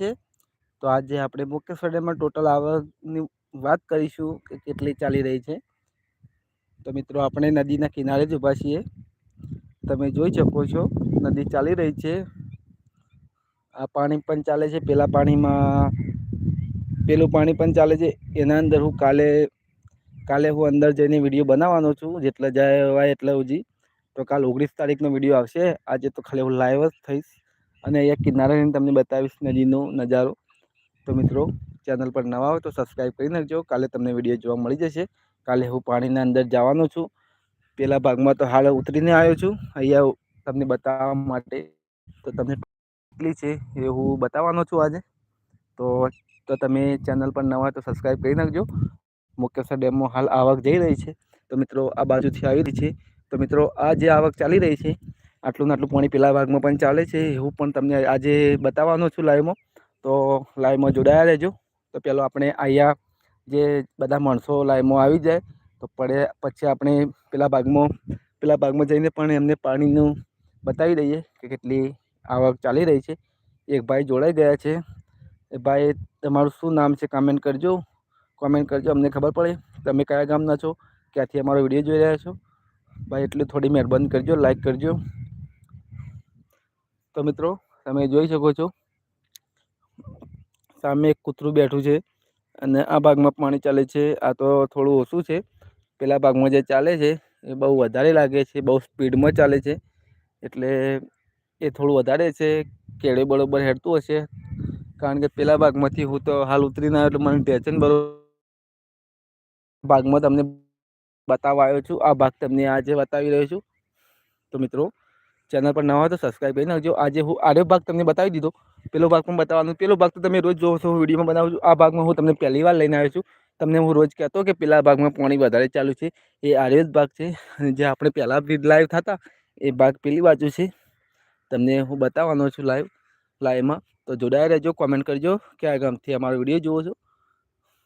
છે. તો આજે આપણે મુકેશ અડેમાં ટોટલ આવકની વાત કરીશું કે કેટલી ચાલી રહી છે. તો મિત્રો, આપણે નદીના કિનારે જ ઊભા છીએ. તમે જોઈ શકો છો, નદી ચાલી રહી છે. આ પાણી પણ ચાલે છે. પેલા પાણીમાં, પેલું પાણી પણ ચાલે છે. એના અંદર હું કાલે કાલે હું અંદર જઈને વીડિયો બનાવવાનો છું, જેટલા જાય એટલા સુધી. તો કાલ ઓગણીસ તારીખનો વીડિયો આવશે. આજે તો ખાલી હું લાઈવ જ થઈશ. અને અહીંયા કિનારે તમને બતાવીશ નદીનો નજારો. તો મિત્રો ચેનલ પર નવા હોય તો સબસ્ક્રાઈબ કરી નાખજો. કાલે તમને વીડિયો જોવા મળી જશે. કાલે હું પાણીના અંદર જવાનો છું. પહેલાં ભાગમાં તો હાલ ઉતરીને આવ્યો છું. અહીંયા તમને બતાવવા માટે તો તમને કેટલી છે એ હું બતાવવાનો છું આજે. તો તો તમે ચેનલ પર નવા તો સબસ્ક્રાઈબ કરી નાખજો. મુકેશ્વર ડેમમાં હાલ આવક જઈ રહી છે. તો મિત્રો, આ બાજુથી આવી રહી છે. તો મિત્રો, આ જે આવક ચાલી રહી છે આટલું આટલું પાણી પેલા ભાગમાં પણ ચાલે છે એવું પણ તમને આજે બતાવવાનો છું લાઈવમાં. તો લાઈવમાં જોડાયા રહેજો. તો પહેલો આપણે અહીંયા જે બધા માણસો લાઈવમાં આવી જાય, તો પડે પછી આપણે પેલા ભાગમાં પેલા ભાગમાં જઈને પણ એમને પાણીનું બતાવી દઈએ કે કેટલી આવક ચાલી રહી છે. એક ભાઈ જોડાઈ ગયા છે. એ ભાઈ તમારું શું નામ છે કમેન્ટ કરજો. કોમેન્ટ કરજો, અમને ખબર પડે. તમે કયા ગામના છો? ક્યાંથી અમારો વીડિયો જોઈ રહ્યા છો? ભાઈ, એટલું થોડી મહેરબાની કરજો લાઈક કરજો. તો મિત્રો, તમે જોઈ શકો છો. સામે એક કૂતરું બેઠું છે અને આ ભાગમાં પાણી ચાલે છે. આ તો થોડું ઓછું છે. પેલા ભાગમાં જે ચાલે છે એ બહુ વધારે લાગે છે, બહુ સ્પીડમાં ચાલે છે. એટલે એ થોડું વધારે છે, કેળે બરોબર હેડતું હશે. કારણ કે પેલા ભાગમાંથી હું તો હાલ ઉતરીને આવ્યો એટલે મને ટેન્શન બરોબર ભાગમાં તમને બતાવવા આવ્યો છું. આ ભાગ તમને આજે બતાવી રહ્યો છું. તો મિત્રો ચેનલ પર નવા હોય તો સબસ્ક્રાઈબ કરી નાખજો. આજે હું આડો ભાગ તમને બતાવી દીધો. પેલો ભાગ પણ બતાવવાનો. પેલો ભાગ તો તમે રોજ જોવો છો. વિડીયોમાં બનાવું છું. આ ભાગમાં હું તમને પહેલી વાર લઈને આવ્યો છું. તમને હું રોજ કહેતો કે પેલા ભાગમાં પાણી વધારે ચાલુ છે. એ આર્ય જ ભાગ છે. જે આપણે પહેલાં લાઈવ થતા, એ ભાગ પેલી બાજુ છે. તમને હું બતાવવાનો છું લાઈવ લાઈવમાં તો જોડાયા રહેજો કોમેન્ટ કરજો કે આ ગામથી અમારો વીડિયો જુઓ છો.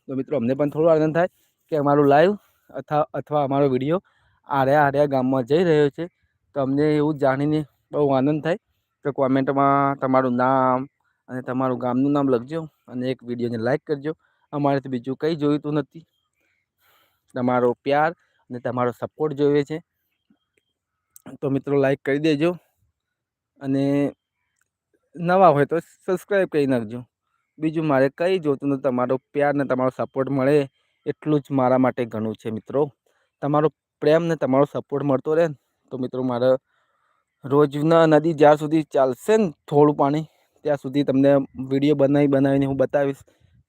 તો મિત્રો, અમને પણ થોડો આનંદ થાય કે અમારું લાઈવ અથવા અથવા અમારો વીડિયો આર્યા આર્યા ગામમાં જઈ રહ્યો છે. તો અમને એવું જાણીને બહુ આનંદ થાય તો કોમેન્ટમાં તમારું નામ અને તમારું ગામનું નામ લખજો અને એક વિડીયોને લાઈક કરજો. અમારેથી બીજું કંઈ જોઈતું નથી. તમારો પ્યાર અને તમારો સપોર્ટ જોઈએ છે. તો મિત્રો લાઈક કરી દેજો અને નવા હોય તો સબસ્ક્રાઈબ કરી નાખજો. બીજું મારે કંઈ જોતું નથી, તમારો પ્યાર ને તમારો સપોર્ટ મળે એટલું જ મારા માટે ઘણું છે મિત્રો. તમારો પ્રેમ ને તમારો સપોર્ટ મળતો રહે તો મિત્રો મારે રોજના નદી જ્યાં સુધી ચાલશે ને થોડું પાણી, ત્યાં સુધી તમને વીડિયો બનાવી બનાવીને હું બતાવીશ.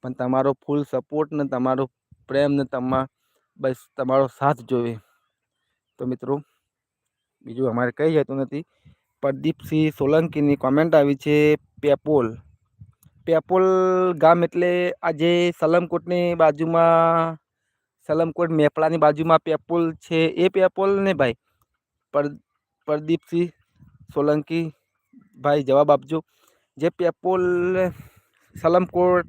પણ તમારો ફૂલ સપોર્ટ ને તમારો પ્રેમ ને તમા, બસ તમારો સાથ જોઈએ તો મિત્રો, બીજું અમારે કંઈ જતું નથી. પ્રદીપસિંહ સોલંકીની કોમેન્ટ આવી છે, પેપોલ. પેપોલ ગામ એટલે આજે સલમકોટની બાજુમાં, સલમકોટ મેપળાની બાજુમાં પેપોલ છે. એ પેપોલ ને ભાઈ? પર, પ્રદીપસિંહ સોલંકી ભાઈ જવાબ આપજો. જે પેપોલ, સલમકોટ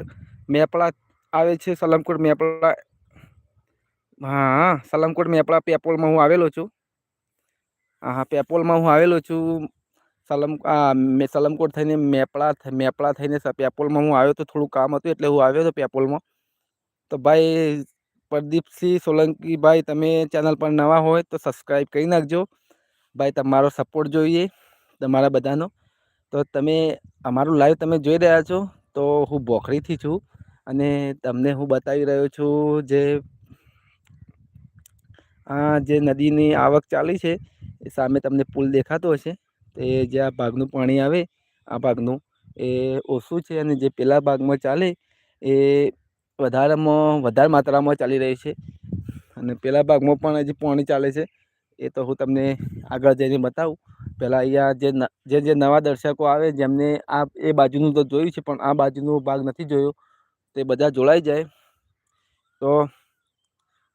મેપળા આવે છે, સલમકોટ મેપળા હા, સલમકોટ મેપળા પેપોલમાં હું આવેલો છું. હા હા, પેપોલમાં હું આવેલો છું. સલમ મેં, સલમકોટ થઈને મેપળા મેપળા થઈને પેપોલમાં હું આવ્યો તો થોડું કામ હતું એટલે હું આવ્યો હતો પેપોલમાં. તો ભાઈ, પ્રદીપસિંહ સોલંકી ભાઈ, તમે ચેનલ પર નવા હોય તો સબસ્ક્રાઈબ કરી નાખજો. ભાઈ, તમારો સપોર્ટ જોઈએ તમારા બધાનો. તો તમે, અમારું લાઈવ તમે જોઈ રહ્યા છો, તો હું બોખરીથી છું અને તમને હું બતાવી રહ્યો છું જે, આ જે નદીની આવક ચાલી છે, એ સામે તમને પુલ દેખાતો હશે. એ જે આ ભાગનું પાણી આવે, આ ભાગનું, એ ઓછું છે અને જે પેલા ભાગમાં ચાલે, એ વધારામાં, વધારે માત્રામાં ચાલી રહી છે. અને પેલા ભાગમાં પણ હજી પાણી ચાલે છે. એ તો હું તમને આગળ જઈને બતાવું. પહેલાં અહીંયા જે જે જે નવા દર્શકો આવે, જેમને આ, એ બાજુનું તો જોયું છે, પણ આ બાજુનો ભાગ નથી જોયો, તે બધા જોડાઈ જાય. તો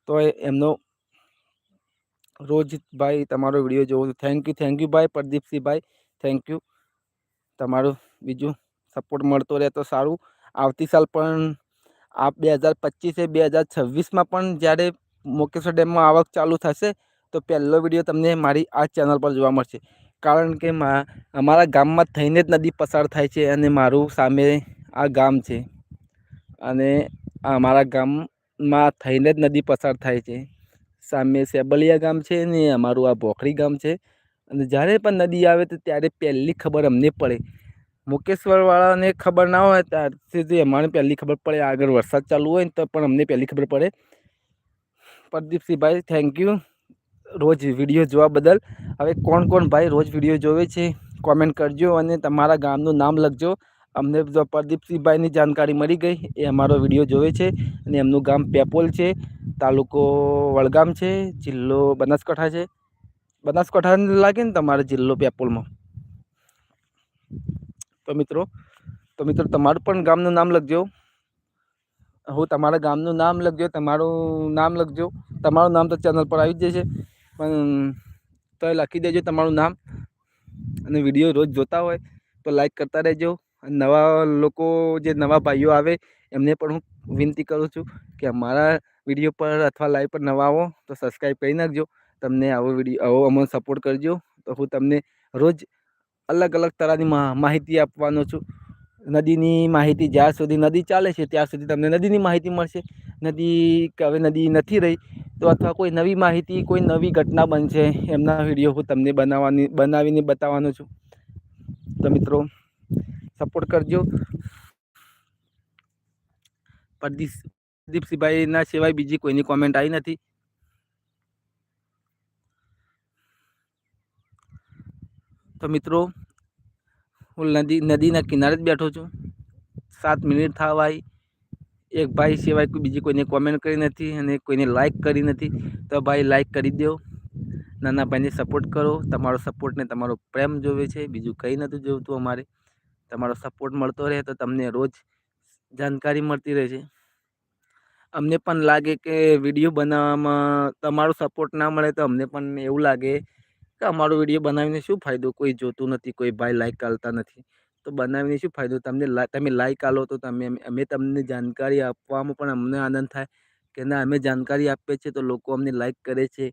તો એમનો રોજ ભાઈ તમારો વીડિયો જોવો. થેન્ક યુ થેન્ક યુ ભાઈ પ્રદીપસિંહ ભાઈ થેન્ક યુ તમારું બીજું સપોર્ટ મળતો રહે તો સારું. આવતી સાલ પણ આ બે હજાર પચીસે બે હજાર છવ્વીસમાં પણ જ્યારે મુકેશ્વર ડેમમાં આવક ચાલુ થશે તો પહેલો વીડિયો તમને મારી આ ચેનલ પર જોવા મળશે. કારણ કે અમારા ગામમાં થઈને જ નદી પસાર થાય છે અને મારું સામે આ ગામ છે. અને અમારા ગામમાં થઈને જ નદી પસાર થાય છે. સામે સેબલિયા ગામ છે ને અમારું આ ભોખરી ગામ છે. અને જ્યારે પણ નદી આવે તો ત્યારે પહેલી ખબર અમને પડે. મુકેશ્વરવાળાને ખબર ના હોય ત્યારથી અમારે પહેલી ખબર પડે. આગળ વરસાદ ચાલુ હોય તો પણ અમને પહેલી ખબર પડે. પ્રદીપસિંહભાઈ થેન્ક યુ રોજ વીડિયો જોવા બદલ. હવે કોણ કોણ ભાઈ રોજ વીડિયો જોવે છે કોમેન્ટ કરજો અને તમારા ગામનું નામ લખજો. અમને પ્રદીપસિંહભાઈની જાણકારી મળી ગઈ, એ અમારો વીડિયો જોવે છે અને એમનું ગામ પેપોલ છે, તાલુકો વડગામ છે, જિલ્લો બનાસકાંઠા છે. બનાસકાંઠા લાગે ને તમારો જિલ્લો પેપોલમાં? તો મિત્રો તો મિત્રો તમારું પણ ગામનું નામ લખજો. હું તમારા ગામનું નામ લખજો, તમારું નામ લખજો. તમારું નામ તો ચેનલ પર આવી જ જશે. પણ તો લખી દેજો તમારું નામ અને વીડિયો રોજ જોતા હોય તો લાઈક કરતા રહેજો. અને નવા લોકો, જે નવા ભાઈઓ આવે, એમને પણ હું વિનંતી કરું છું કે અમારા વીડિયો પર અથવા લાઈવ પર નવા આવો તો સબસ્ક્રાઈબ કરી નાખજો. તમને આવો વીડિયો, આવો અમને સપોર્ટ કરજો. તો હું તમને રોજ અલગ અલગ તરહની માહિતી આપવાનો છું. નદીની માહિતી જ્યાં સુધી નદી ચાલે છે ત્યાં સુધી તમને નદીની માહિતી મળશે. નદી કે હવે નદી નથી રહી તો અથવા કોઈ નવી માહિતી કોઈ નવી ઘટના બનશે એમના વીડિયો હું તમને બનાવવાની બનાવીને બતાવવાનો છું. તો મિત્રો સપોર્ટ કરજો. પ્રદીપ પ્રદીપસિંહભાઈના સિવાય બીજી કોઈની કોમેન્ટ આવી નથી. તો મિત્રો હું નદી, નદીના કિનારે જ બેઠો છું. સાત મિનિટ થવા આવી એક ભાઈ સિવાય કોઈ બીજી કોઈને કોમેન્ટ કરી નથી અને કોઈને લાઇક કરી નથી. તો ભાઈ લાઇક કરી દો. નાના ભાઈને સપોર્ટ કરો. તમારો સપોર્ટને તમારો પ્રેમ જોવે છે. બીજું કંઈ નથી જોવતું અમારે. તમારો સપોર્ટ મળતો રહે તો તમને રોજ જાણકારી મળતી રહે છે. અમને પણ લાગે કે વીડિયો બનાવવામાં તમારો સપોર્ટ ના મળે તો અમને પણ એવું લાગે કે અમારો વીડિયો બનાવીને શું ફાયદો? કોઈ જોતું નથી, કોઈ ભાઈ લાઈક આલતા નથી. તો બનાવીને શું ફાયદો? તમને તમે લાઈક આલો તો તમે, અમે તમને જાણકારી આપવામાં પણ અમને આનંદ થાય કે ના, અમે જાણકારી આપીએ છીએ તો લોકો અમને લાઈક કરે છે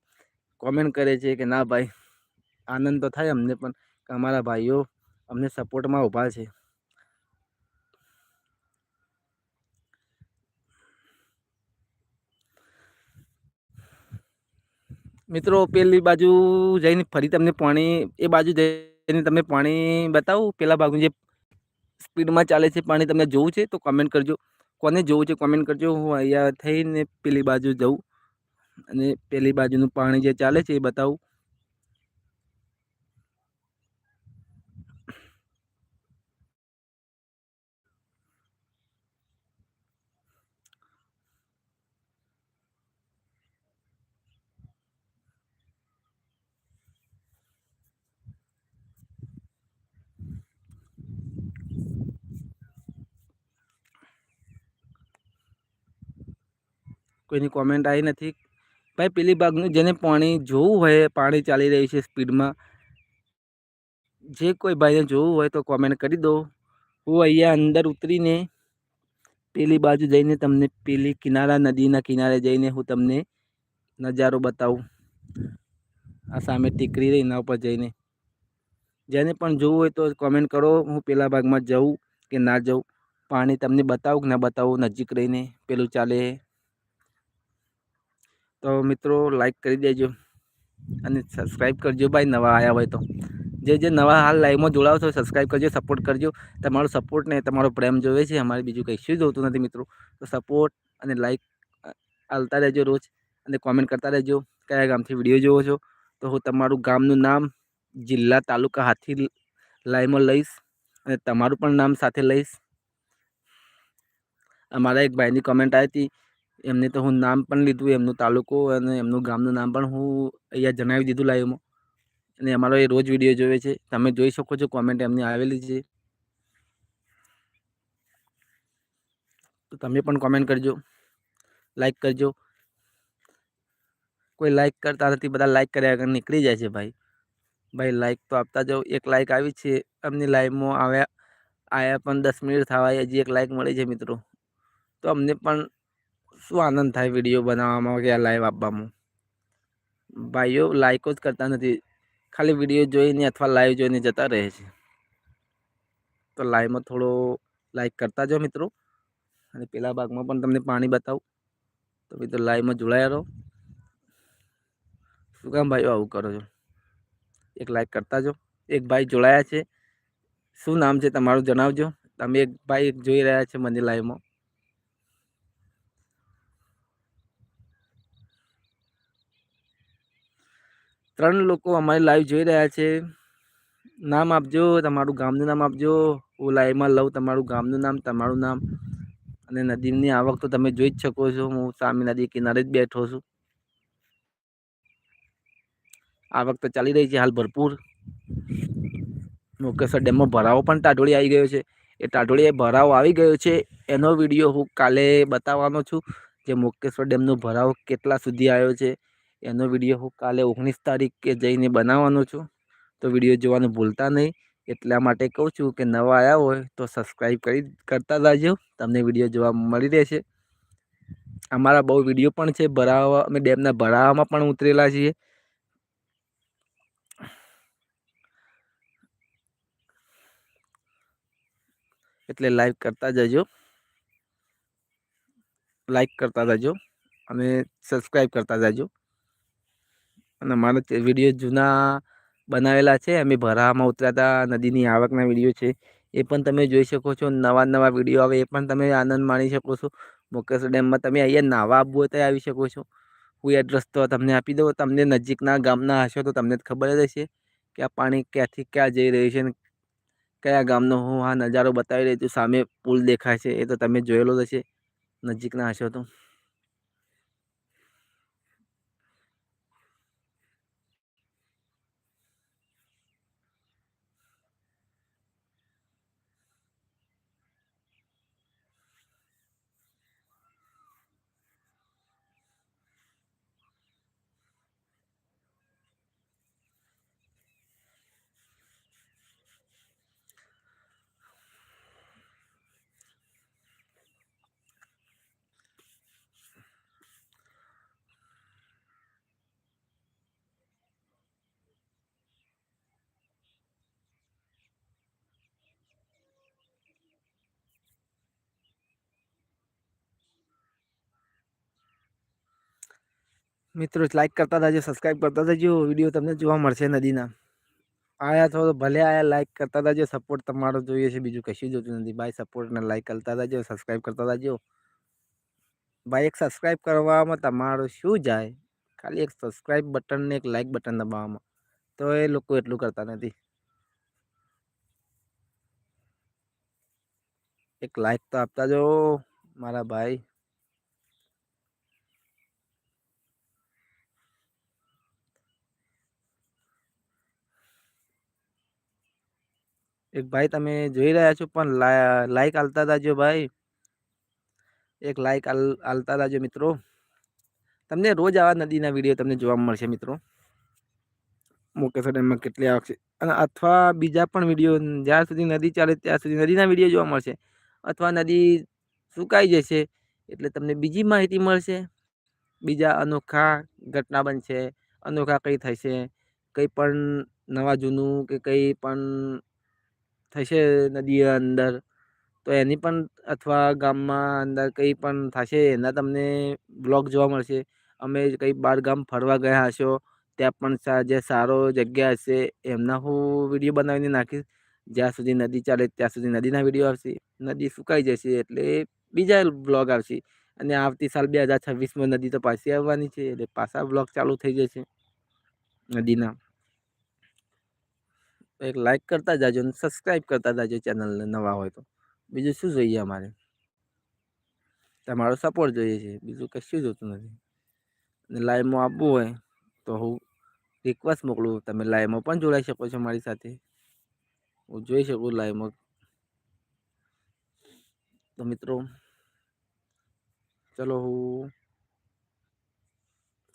કોમેન્ટ કરે છે કે ના ભાઈ, આનંદ તો થાય અમને પણ કે અમારા ભાઈઓ અમને સપોર્ટમાં ઊભા છે. મિત્રો, પેલી બાજુ જઈને ફરી તમને પાણી, એ બાજુ જઈને તમને પાણી બતાવું. પેલા ભાગનું જે સ્પીડમાં ચાલે છે પાણી તમને જોવું છે તો કોમેન્ટ કરજો. કોને જોવું છે કોમેન્ટ કરજો. હું અહીંયા થઈને પેલી બાજુ જઉં અને પેલી બાજુનું પાણી જે ચાલે છે એ બતાવું. કોઈની કોમેન્ટ આવી નથી. ભાઈ, પેલી બાગનું જેને પાણી જોવું હોય, પાણી ચાલી રહ્યું છે સ્પીડમાં, જે કોઈ ભાઈને જોવું હોય તો કોમેન્ટ કરી દો. હું અહીંયા અંદર ઉતરીને પેલી બાજુ જઈને તમને પેલી કિનારા, નદીના કિનારે જઈને હું તમને નજારો બતાવું. આ સામે ટીકરી રહી, એના ઉપર જઈને. જેને પણ જોવું હોય તો કોમેન્ટ કરો. હું પેલા ભાગમાં જઉં કે ના જઉં. પાણી તમને બતાવું કે ના બતાવું, નજીક રહીને પેલું ચાલે. તો મિત્રો લાઈક કરી દેજો અને સબસ્ક્રાઈબ કરજો ભાઈ, નવા આવ્યા હોય તો. જે જે નવા હાલ લાઈવમાં જોડાવો છો સબસ્ક્રાઈબ કરજો સપોર્ટ કરજો. તમારો સપોર્ટ ને તમારો પ્રેમ જોવે છે, અમારે બીજું કશું જોતું નથી મિત્રો. તો સપોર્ટ અને લાઈક આલતા રહેજો રોજ અને કોમેન્ટ કરતા રહેજો કયા ગામથી વીડિયો જોવો છો. તો હું તમારું ગામનું નામ જિલ્લા તાલુકા હાથી લાઈવમાં લઈશ અને તમારું પણ નામ સાથે લઈશ. અમારા એક ભાઈની કોમેન્ટ આવી હતી એમને તો હું નામ પણ લીધું, એમનું તાલુકો અને એમનું ગામનું નામ પણ હું અહીંયા જણાવી દીધું લાઈવમાં અને અમારો એ રોજ વીડિયો જોવે છે. તમે જોઈ શકો છો કોમેન્ટ એમની આવેલી છે. તો તમે પણ કોમેન્ટ કરજો. લાઈક કરજો. કોઈ લાઈક કરતા નથી, બધા લાઈક કર્યા વગર નીકળી જાય છે ભાઈ. ભાઈ લાઈક તો આપતા જાઓ. એક લાઈક આવી છે. એમની લાઈવમાં આવ્યા આવ્યા પણ દસ મિનિટ થવા હજી એક લાઈક મળી છે મિત્રો. તો અમને પણ શું આનંદ થાય વીડિયો બનાવવામાં કે આ લાઈવ આપવામાં? ભાઈઓ લાઈકો જ કરતા નથી. ખાલી વીડિયો જોઈને અથવા લાઈવ જોઈને જતા રહે છે. તો લાઈવમાં થોડો લાઈક કરતા જાઓ મિત્રો. અને પેલા ભાગમાં પણ તમને પાણી બતાવું. તો મિત્રો લાઈવમાં જોડાયા રહો. શું કામ ભાઈઓ, આવું કરો છો? એક લાઈક કરતા જો એક ભાઈ જોડાયા છે. શું નામ છે તમારું જણાવજો. તમે એક ભાઈ જોઈ રહ્યા છે મને લાઈવમાં ત્રણ લોકો અમારી લાઈવ જોઈ રહ્યા છે. નામ આપજો, તમારું ગામનું નામ આપજો. હું લાઈવમાં લઉં તમારું ગામનું નામ, તમારું નામ. અને નદીની આવક તો તમે જોઈ જ શકો છો. હું સામે નદી કિનારે જ બેઠો છું. આવક તો ચાલી રહી છે હાલ ભરપૂર. મુકેશ્વર ડેમમાં ભરાવો પણ ટાઢોળી આવી ગયો છે. એ ટાઢોળીએ ભરાવો આવી ગયો છે. એનો વીડિયો હું કાલે બતાવવાનો છું. જે મુકેશ્વર ડેમનો ભરાવો કેટલા સુધી આવ્યો છે. એનો વીડિયો હું કાલે ઓગણીસ તારીખે જઈને બનાવવાનો છું. તો વીડિયો જોવાનું ભૂલતા નહીં. એટલા માટે કહું છું કે નવા આવ્યા હોય તો સબસ્ક્રાઈબ કરી કરતા જાજો. તમને વીડિયો જોવા મળી રહેશે. અમારા બહુ વીડિયો પણ છે. ભરાવા, અમે ડેમના ભરાવામાં પણ ઉતરેલા છીએ. એટલે લાઈક કરતા જજો. લાઈક કરતા જજો. અને સબસ્ક્રાઈબ કરતા જજો. અને મારા વીડિયો જૂના બનાવેલા છે, અમે ભરાવામાં ઉતર્યા હતા, નદીની આવકના વીડિયો છે, એ પણ તમે જોઈ શકો છો નવા નવા વીડિયો આવે, એ પણ તમે આનંદ માણી શકો છો. મુકેશ ડેમમાં તમે અહીંયા નાવા આવવું હોય આવી શકો છો. હું એડ્રેસ તો તમને આપી દઉં, તમને નજીકના ગામના હશો તો તમને ખબર જ હશે કે આ પાણી ક્યાંથી ક્યાં જઈ રહ્યું છે કયા ગામનો હું આ નજારો બતાવી રહ્યો છું. સામે પુલ દેખાય છે, એ તો તમે જોયેલો જ હશે, નજીકના હશો તો. મિત્રો લાઈક કરતા જજો સબસ્ક્રાઈબ કરતા જજો વીડિયો તમને જોવા મળશે નદીના આયા તો ભલે આયા લાઈક કરતા જજો સપોર્ટ તમારો જોઈએ છે બીજું કશું જોતું નથી ભાઈ સપોર્ટ ને લાઈક કરતા જજો સબસ્ક્રાઈબ કરતા જજો ભાઈ એક સબસ્ક્રાઈબ કરવામાં તમારું શું જાય ખાલી એક સબસ્ક્રાઈબ બટન ને એક લાઈક બટન દબાવવામાં તો એ લોકો એટલું કરતા નથી એક લાઈક તો આપતા જો મારા ભાઈ એક ભાઈ તમે જોઈ રહ્યા છો, પણ લાઈક આલતા દાજો ભાઈ. એક લાઈક આલતા દાજો મિત્રો. તમને રોજ આવા નદીના વીડિયો તમને જોવા મળશે મિત્રો. મુકેશ ડેમમાં કેટલી આવક છે. અને અથવા બીજા પણ વીડિયો જ્યાં સુધી નદી ચાલે ત્યાં સુધી નદીના વીડિયો જોવા મળશે. અથવા નદી સુકાઈ જશે, એટલે તમને બીજી માહિતી મળશે. બીજા અનોખા ઘટના બનશે, અનોખા કંઈ થશે, કંઈ પણ નવા જૂનું કે કંઈ પણ થશે નદી અંદર? તો એની પણ અથવા ગામમાં અંદર કંઈ પણ થશે? એના તમને બ્લોગ જોવા મળશે. અમે કંઈ બાર ગામ ફરવા ગયા હશો, ત્યાં પણ જે સારો જગ્યા હશે, એમના હું વીડિયો બનાવીને નાખીશ. જ્યાં સુધી નદી ચાલે, ત્યાં સુધી નદીના વીડિયો આવશે. નદી સુકાઈ જશે એટલે બીજા બ્લોગ આવશે. અને આવતી સાલ બે હજાર છવ્વીસમાં નદી તો પાછી આવવાની છે, એટલે પાછા બ્લોગ ચાલુ થઈ જશે. નદીના. એક લાઇક કરતા જાજો અને સબસ્ક્રાઈબ કરતા જાજો ચેનલને નવા હોય તો. બીજું શું જોઈએ અમારે? તમારો સપોર્ટ જોઈએ છે, બીજું કશું જોતું નથી. અને લાઈવમાં આપવું હોય તો હું રિક્વેસ્ટ મોકલું, તમે લાઈવમાં પણ જોડાઈ શકો છો મારી સાથે. હું જોઈ શકું લાઈવમાં તો મિત્રો, ચલો હું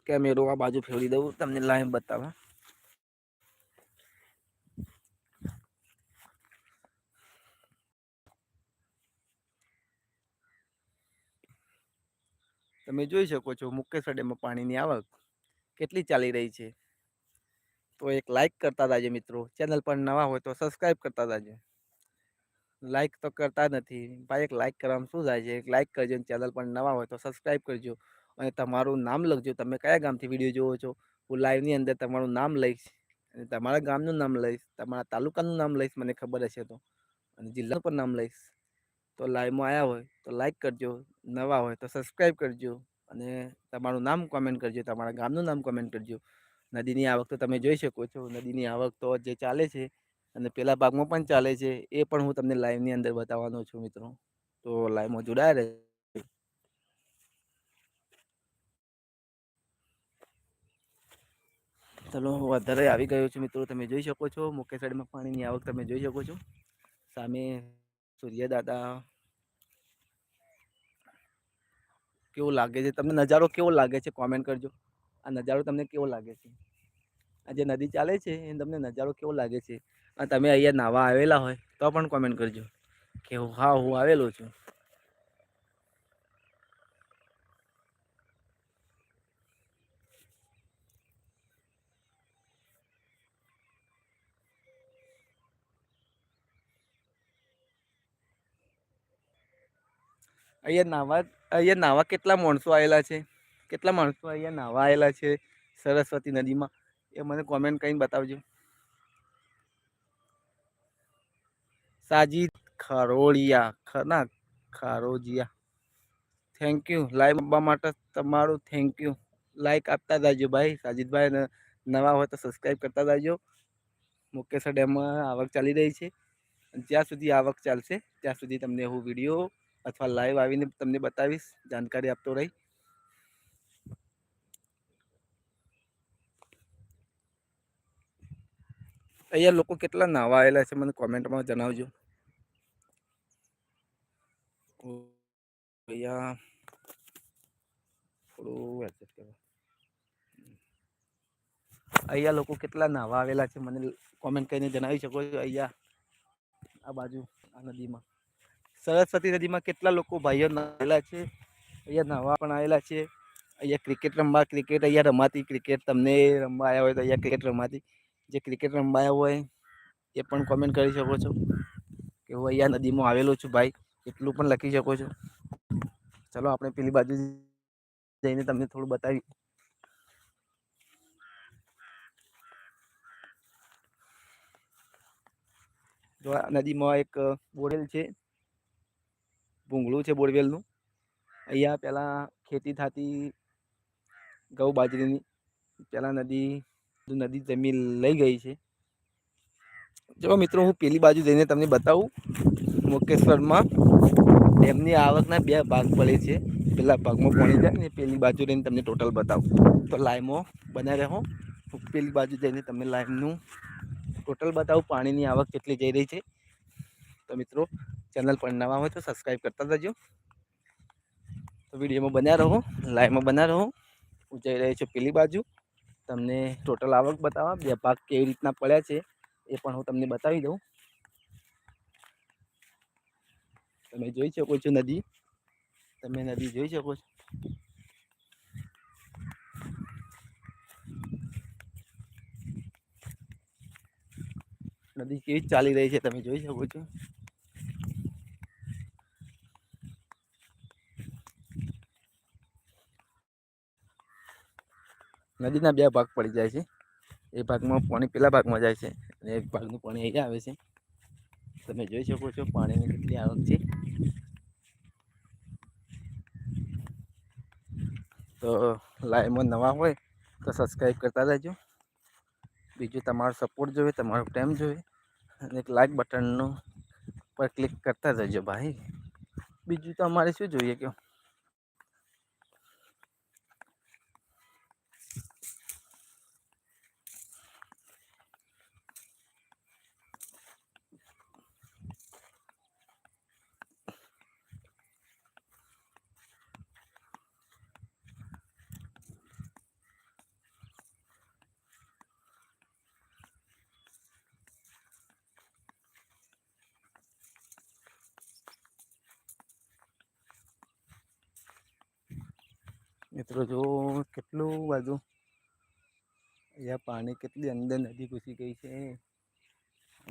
કેમેરો આ બાજુ ફેરવી દઉં, તમને લાઈવ બતાવવા તમે જોઈ શકો છો, મુકેશ ડેમમાં પાણીની આવક કેટલી ચાલી રહી છે. તો એક લાઇક કરતા જાજો મિત્રો, ચેનલ પર નવા હોય તો સબસ્ક્રાઈબ કરતા જાજો. લાઈક તો કરતા નથી, ભાઈ એક લાઇક કરવામાં શું થાય છે? એક લાઇક કરજો ચેનલ પણ નવા હોય તો સબસ્ક્રાઈબ કરજો. અને તમારું નામ લખજો, તમે કયા ગામથી વીડિયો જોવો છો? હું લાઈવની અંદર તમારું નામ લઈશ, અને તમારા ગામનું નામ લઈશ, તમારા તાલુકાનું નામ લઈશ, મને ખબર હશે તો. અને જિલ્લા પર નામ લઈશ. તો લાઈવમાં આવ્યા હોય, તો લાઈક કરજો. નવા હોય તો સબસ્ક્રાઈબ કરજો. અને તમારું નામ કોમેન્ટ કરજો, તમારા ગામનું નામ કોમેન્ટ કરજો. નદીની આવક તો તમે જોઈ શકો છો. નદીની આવક તો જે ચાલે છે અને પેલા ભાગમાં પણ ચાલે છે, એ પણ હું તમને લાઈવની અંદર બતાવવાનો છું મિત્રો. તો લાઈવમાં જોડાયા રહે ચલો વધારે આવી ગયો છું મિત્રો. તમે જોઈ શકો છો મુખ્ય સાઈડમાં પાણીની આવક તમે જોઈ શકો છો. સામે સૂર્યદાદા. કેવો લાગે છે? તમને નજારો કેવો લાગે છે? કોમેન્ટ કરજો. આ નજારો તમને કેવો લાગે છે? આ જે નદી ચાલે છે, એ તમને નજારો કેવો લાગે છે? તમે અહીંયા નાવા આવેલા હોય, તો પણ કોમેન્ટ કરજો. કે હા, હું આવેલો છું. અહીંયા નાવા અહીંયા નાવા કેટલા માણસો આવેલા છે? કેટલા માણસો અહીંયા નાવા આવેલા છે સરસ્વતી નદીમાં? એ મને કોમેન્ટ કરીને બતાવજો. સાજીદ ખરોળિયા, ખના ખારોજિયા. થેન્ક યુ લાઈવ આપવા માટે તમારું થેન્ક યુ લાઈક આપતા જાજો ભાઈ. સાજીદભાઈ નવા હોય તો સબસ્ક્રાઈબ કરતા જાજો. મુકેશ ડેમમાં આવક ચાલી રહી છે. જ્યાં સુધી આવક ચાલશે, ત્યાં સુધી તમને હું વીડિયો અથવા લાઈવ આવીને તમને બતાવીશ, જાણકારી આપતો રહી. અહીંયા લોકો કેટલા નાવા આવેલા છે, મને કોમેન્ટમાં જણાવજો. અહીંયા થોડું એડજસ્ટ કરો. અહીંયા લોકો કેટલા નાવા આવેલા છે, મને કોમેન્ટ કરીને જણાવી શકો છો. અહીંયા, આ બાજુ, આ નદીમાં. સરસ્વતી નદીમાં કેટલા લોકો ભાઈઓ નાહેલા છે? અહીંયા નાવા પણ આવેલા છે. અહીંયા ક્રિકેટ રમવા ક્રિકેટ અહીંયા રમાતી ક્રિકેટ તમને રમવા આવ્યા હોય તો અહીંયા ક્રિકેટ રમાતી. જે ક્રિકેટ રમવા આવ્યા હોય એ પણ કોમેન્ટ કરી શકો છો. કે હું અહીંયા નદીમાં આવેલો છું ભાઈ, એટલું પણ લખી શકો છો. ચલો, આપણે પેલી બાજુ જઈને તમને થોડું બતાવી. જો નદીમાં એક બોરેલ છે. ભૂંગળું છે બોરવેલનું. અહીંયા પહેલાં ખેતી થતી ઘઉં બાજરીની. પહેલાં નદી નદી જમીન લઈ ગઈ છે. જો મિત્રો, હું પેલી બાજુ જઈને તમને બતાવું. મુકેશ્વરમાં એમની આવકના બે ભાગ પડે છે. પેલા ભાગમાં પાણી જાય ને પેલી બાજુ રહીને તમને ટોટલ બતાવું. તો લાઈમો બને રહો. હું પેલી બાજુ જઈને તમને લાઈમનું ટોટલ બતાવું. પાણીની આવક કેટલી જઈ રહી છે. તો મિત્રો ચેનલ પર નવા હોય તો સબસ્ક્રાઈબ કરતા જજો. તો વિડીયોમાં બન્યા રહો, લાઈવમાં બન્યા રહો. હું જઈ રહ્યો છું પેલી બાજુ. તમને ટોટલ આવક બતાવવા, બે ભાગ કેવી રીતના પડ્યા છે એ પણ હું તમને બતાવી દઉં. તમે જોઈ શકો છો નદી. તમે નદી જોઈ શકો છો. નદી કેવી ચાલી રહી છે તમે જોઈ શકો છો. નદીના બે ભાગ પડી જાય છે. એ ભાગમાં પાણી, પેલા ભાગમાં જાય છે. અને એક ભાગનું પાણી અહીંયા આવે છે. તમે જોઈ શકો છો પાણીની કેટલી આવક છે. તો લાઈવમાં નવા હોય તો સબસ્ક્રાઈબ કરતા રહેજો. બીજું તમારો સપોર્ટ જોઈએ, તમારો ટાઈમ જોઈએ. અને એક લાઈક બટનનું પર ક્લિક કરતા રહેજો ભાઈ. બીજું તો અમારે શું જોઈએ કે મિત્રો, જો કેટલું બાજુ અહીંયા પાણી કેટલી અંદર નદી ઘૂસી ગઈ છે.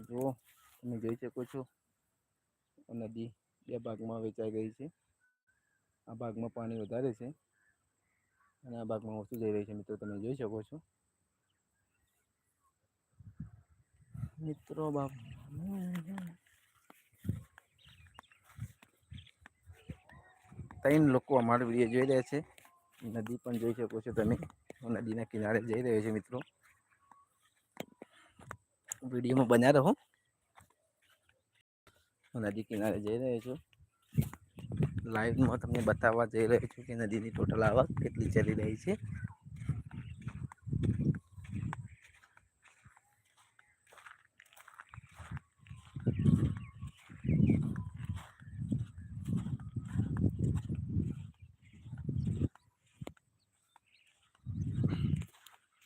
જુઓ તમે જોઈ શકો છો નદી બે ભાગમાં વેચાઈ ગઈ છે. આ ભાગમાં પાણી વધારે છે અને આ ભાગમાં ઓછું જઈ રહ્યું છે મિત્રો, તમે જોઈ શકો છો. મિત્રો, બાપ. ત્રણ લોકો અમારો વીડિયો જોઈ રહ્યા છે. નદી પણ જોઈ શકો છો તમે. હું નદીના કિનારે જઈ રહ્યો છું મિત્રો. વિડીયોમાં બન્યા રહો. હું નદી કિનારે જઈ રહ્યો છું. લાઈવમાં તમને બતાવવા જઈ રહ્યો છું કે નદીની ટોટલ આવક કેટલી ચાલી રહી છે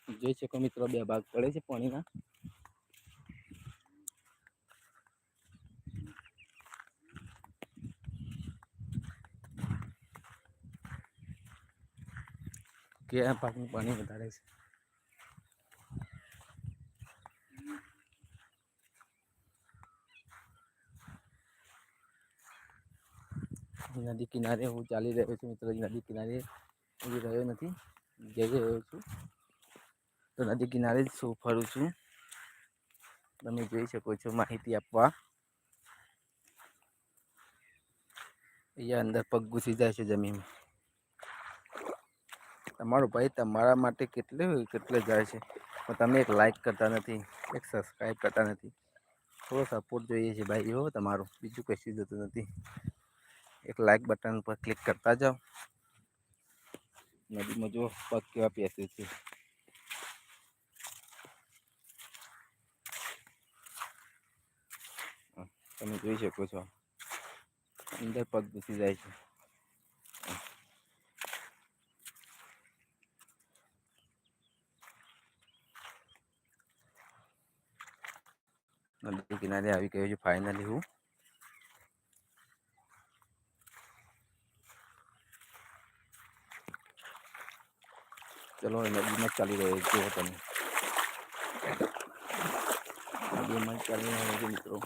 જોઈ શકો મિત્રો બે ભાગ પડે છે પાણીના કયા પાકનું પાણી વધારે છે. નદી કિનારે હું ચાલી રહ્યો છું મિત્રો. નદી કિનારે રહ્યો નથી. જઈ રહ્યો છું. તો નદી કિનારે જ શું ફરું છું. તમે જોઈ શકો છો માહિતી આપવા. અહીંયા અંદર પગ ઘૂસી જાય છે જમીનમાં. તમારો ભાઈ તમારા માટે કેટલે કેટલે જાય છે? પણ તમે એક લાઈક કરતા નથી, એક સબસ્ક્રાઈબ કરતા નથી. થોડો સપોર્ટ જોઈએ છે ભાઈ હો તમારો. બીજું કશું જતું નથી. એક લાઈક બટન પર ક્લિક કરતા જાઓ. નદીમાં જો પગ કેવા પેસે છે. તમે જોઈ શકો છો. અંદર પગ ઘૂસી જાય છે. નદી કિનારે આવી ગયો છું ફાઇનલી હું. ચલો નદીમાં જ ચાલી રહ્યો છું તમે નદીમાં જ ચાલી રહ્યો છું મિત્રો.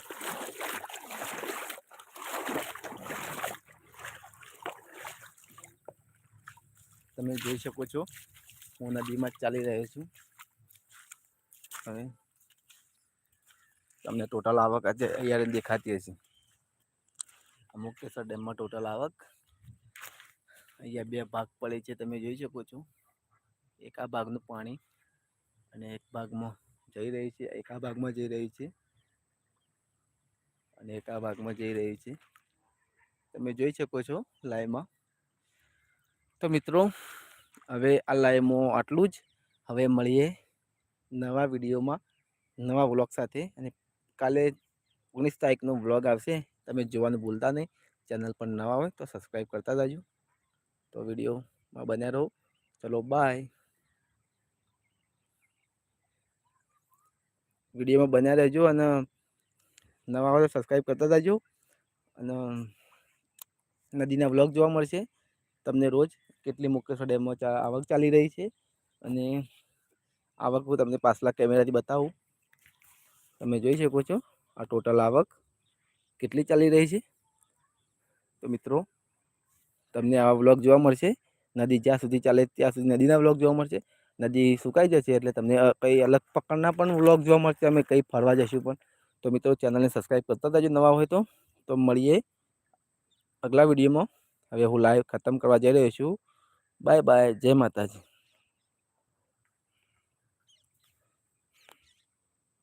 તમે જોઈ શકો છો. હું નદીમાં ચાલી રહ્યો છું. હવે તમને ટોટલ આવક આજે અહીંયા દેખાતી હશે. અમુક ડેમમાં ટોટલ આવક અહીંયા બે ભાગ પડે છે, તમે જોઈ શકો છો. એક આ ભાગનું પાણી અને એક ભાગમાં જઈ રહી છે, એક આ ભાગમાં જઈ રહી છે અને એક આ ભાગમાં જઈ રહી છે. તમે જોઈ શકો છો લાઈવમાં તો મિત્રો, હવે આ લાઈવમાં આટલું જ. હવે મળીએ નવા વિડીયોમાં નવા વ્લોગ સાથે. અને કાલે ઓગણીસ તારીખનો વ્લોગ આવશે. તમે જોવાનું ભૂલતા નહીં. ચેનલ પર નવા હોય તો સબસ્ક્રાઈબ કરતા જાજો. તો વિડીયોમાં બન્યા રહો. ચલો બાય વિડીયોમાં બન્યા રહેજો અને નવા હોય તો સબસ્ક્રાઈબ કરતા જજો. અને નદીના વ્લોગ જોવા મળશે. તમને રોજ કેટલી મુકેશો ડેમમાં આવક ચાલી રહી છે. અને આવક હું તમને પાછલા કેમેરાથી બતાવું. તમે જોઈ શકો છો, આ ટોટલ આવક કેટલી ચાલી રહી છે. તો મિત્રો, તમને આવા વ્લોગ જોવા મળશે. નદી જ્યાં સુધી ચાલે ત્યાં સુધી નદીના વ્લોગ જોવા મળશે. નદી સુકાઈ જશે એટલે તમને કંઈ અલગ પ્રકારના પણ વ્લોગ જોવા મળશે. અમે કંઈ ફરવા જઈશું પણ. તો મિત્રો, ચેનલને સબસ્ક્રાઈબ કરતા જજો નવા હોય તો. તો મળીએ અગલા વિડીયોમાં. હવે હું લાઈવ ખતમ કરવા જઈ રહ્યો છું. બાય બાય જય માતાજી.